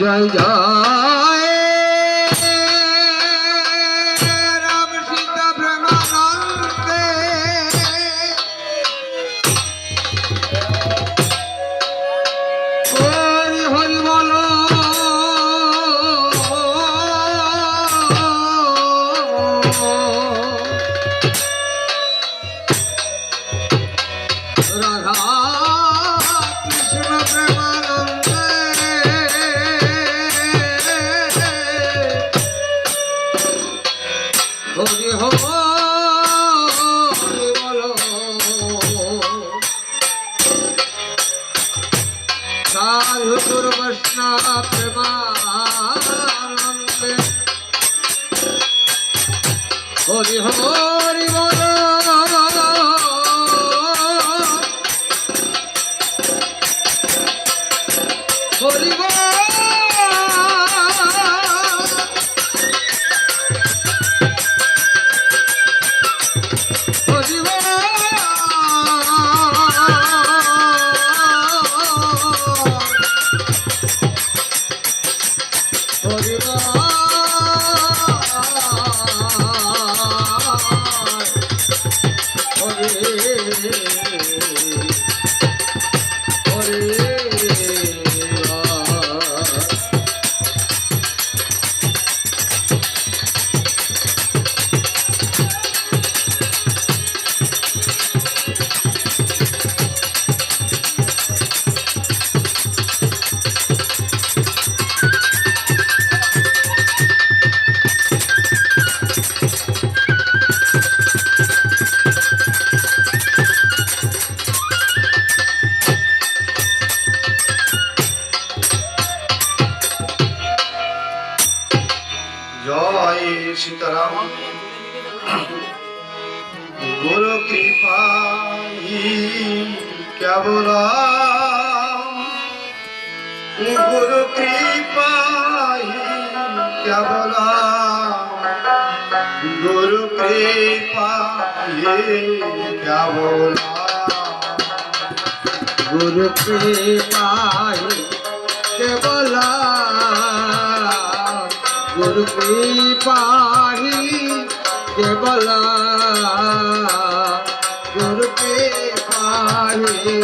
जय जय হরি হরি পারে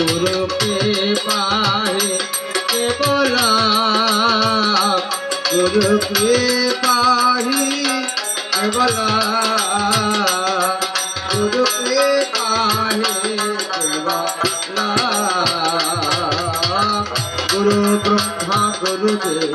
গুরুকে পাহে কেবল গুরুকে পাহি কেবল গুরুকে পাহে কেবল গুরু ব্রহ্মা গুরু দেব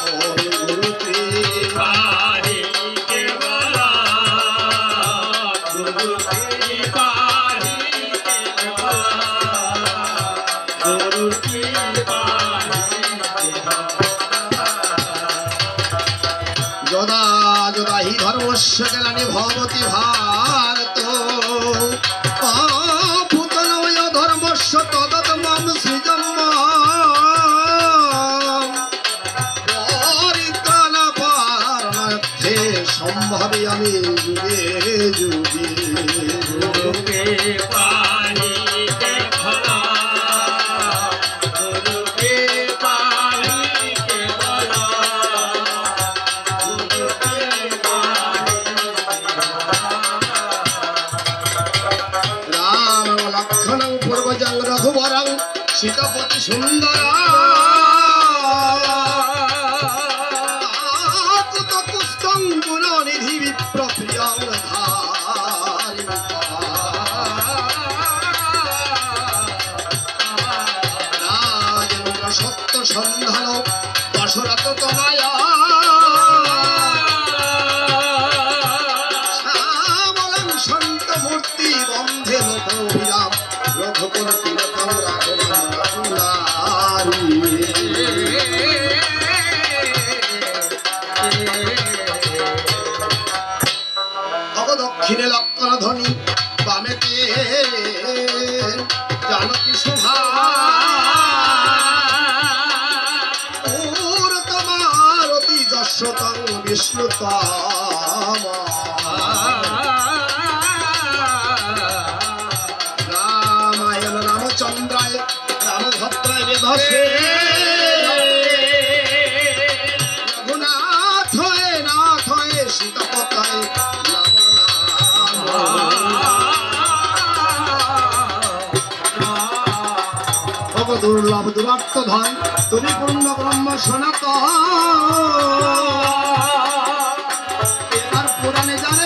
ভবতি ভার। સત તમાયા তব দুর্লভ দুরাত্ম ধন তুমি পূর্ণ ব্রহ্ম সনাতন। তার পুরাণে জানে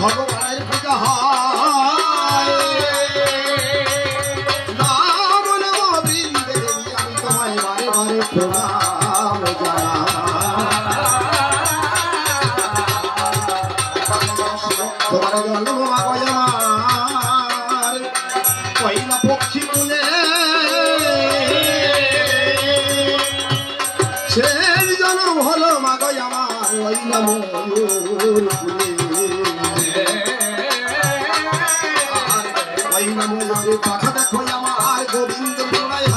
ভগবানের পূজা হয় নাম নাম বৃন্দে দেবী, আমি তোমায় বারে বারে প্রণাম তোমার জন্ম আগয় আমার কইলা পক্ষী তুলে সেই জন্ম হলো মাগয় আমার, ওই না ময়ূর নমো পাখা দেখো আমার গোবিন্দ মোড়ায়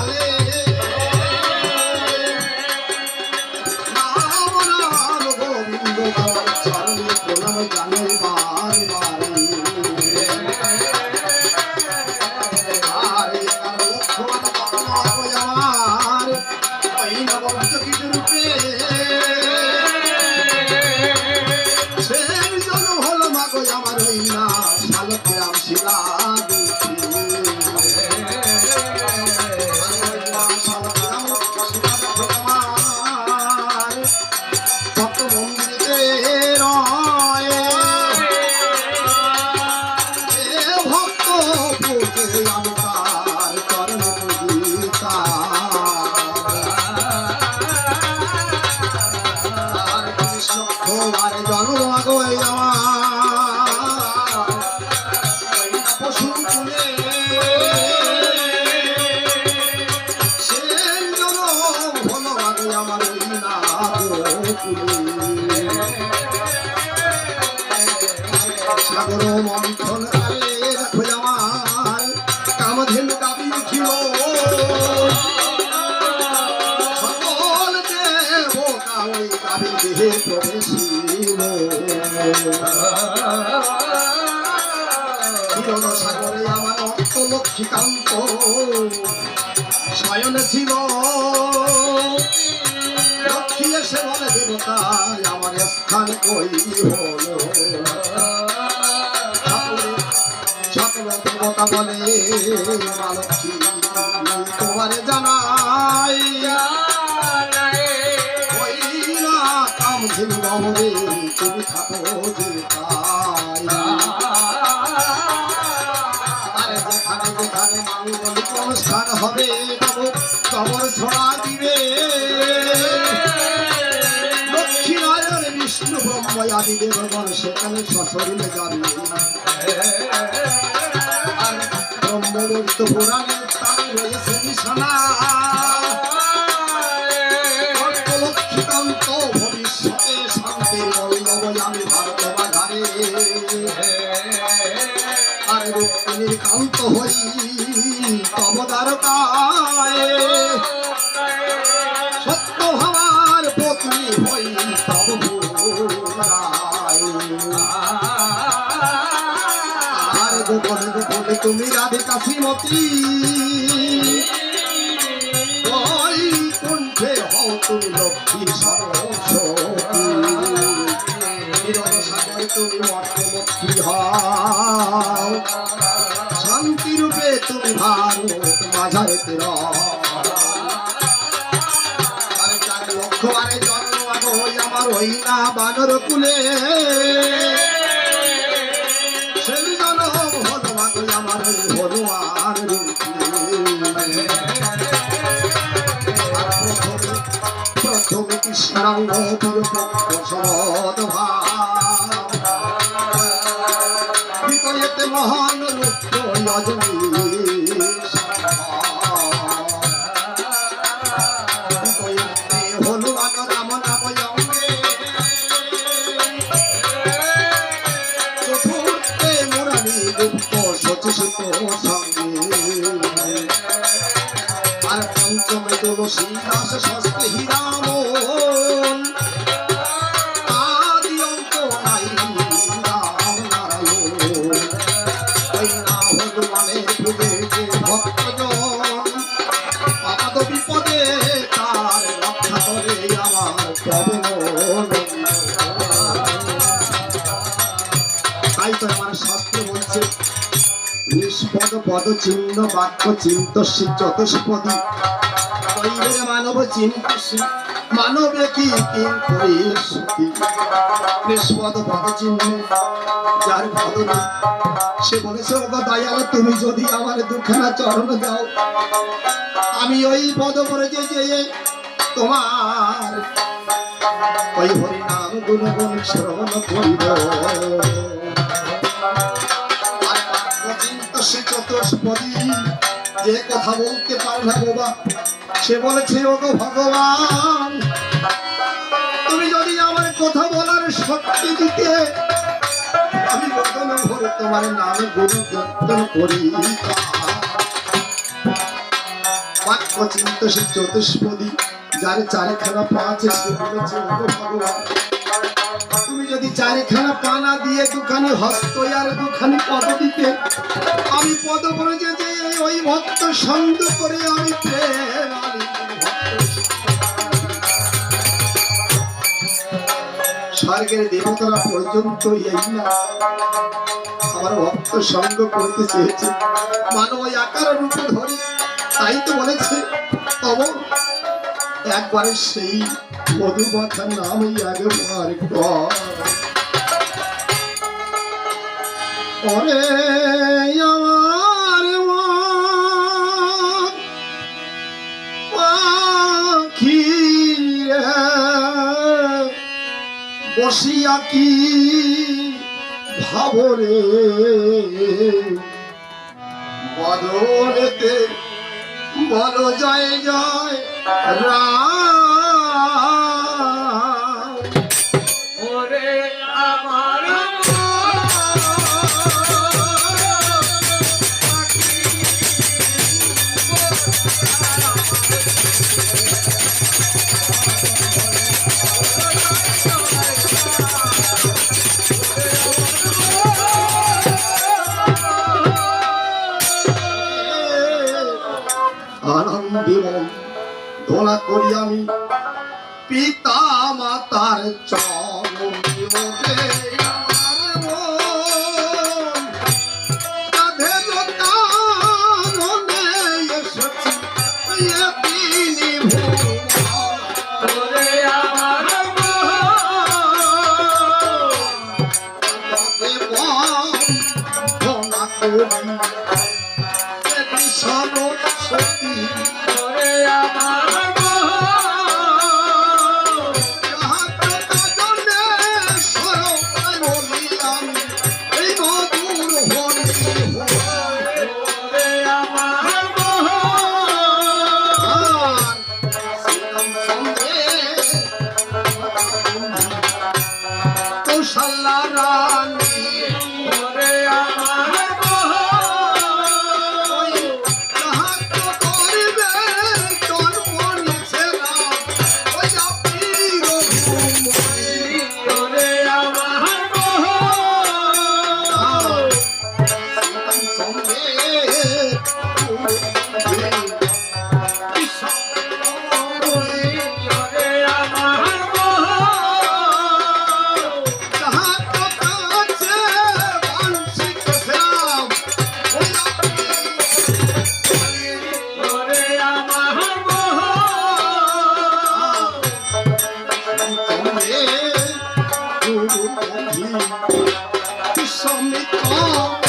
কই হলো সকল দেবতা বলে মালক্ষী তোমার জানাই কামঝিন গমরে তুমি থাকো যে যেখানে যেখানে মাঙ্গলিক অনুষ্ঠান হবে তবু কবর ছড়া দিবে সবাই আদি দেবগণ সেখানে সশরীরে তাই রয়েছে নিশানা তুমি রাধিকা শ্রীমতী ওই কণ্ঠে হও তুমি লক্ষ্মী সরস্বতী নিরব সাগরে তুমি মর্তমুক্তি হও। শান্তি রূপে তুমি ভারত মাঝারেতে আরে চার লক্ষ আরে জন্ম আগ হই আমার হই না বানর কুলে। চিহ্ন বাক্য চতুষ্পদী মানব মানবে কি কিং করি সুতি নিষ্পদ পদ চিহ্ন যার পদ সে বলেছে ওগো দয়াল তুমি যদি আমার দুখানা চরণ দাও আমি ওই পদ পরে যে তোমার ওই হরি নাম গুণ গুণ শ্রবণ করিব চতুষ্পদী যে কথা বলতে পারে না বাবা, সে বলেছে, ওগো ভগবান, তুমি যদি আমার কথা বলার শক্তি দিতে, আমি বদন ভরে তোমার নাম গুরু কীর্তন করি। চতুষ্পদী, যার চারিখানা পা আছে, সে বলেছে, ওগো ভগবান যদি চারিখানা পা না দিয়ে দুখানি হস্ত আর দুখানি পদ দিতে, আমি পদ করে যে ওই ভক্ত সন্দ করে আমি স্বর্গের দেবতারা পর্যন্ত এই না, আমার ভক্ত সঙ্গ করতে চেয়েছে। মানব আকার রূপে ধরে, তাই তো বলেছে, তব একবারে সেই মধুমাখার নাম এই একবার কর ওরে আমার পাখি বসিয়া কি ভাবরে? বদলেতে বল জয় জয় 啊 গুরু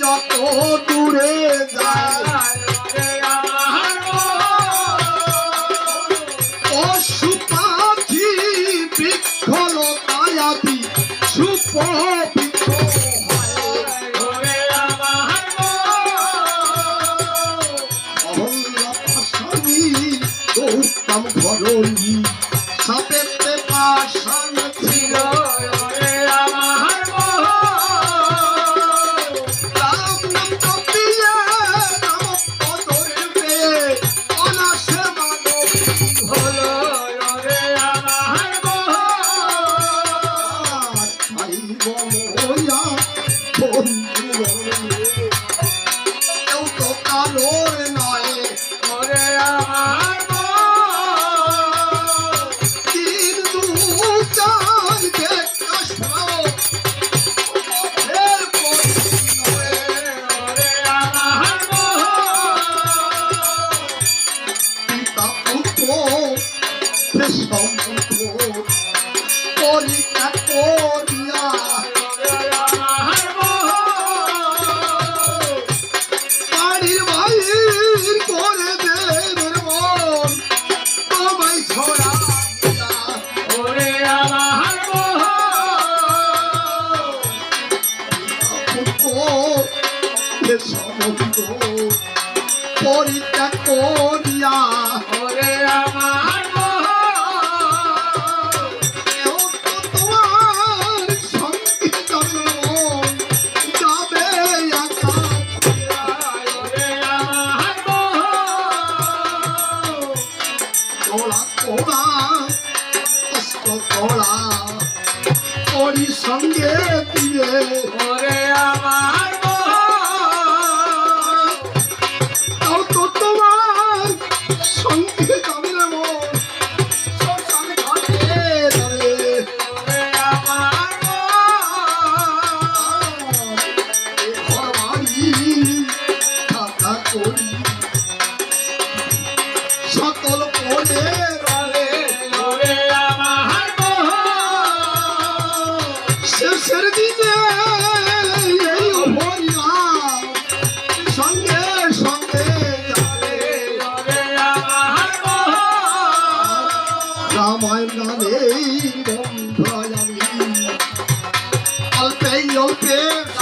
যত দূরে যায় সঙ্গে দিয়ে solteiro.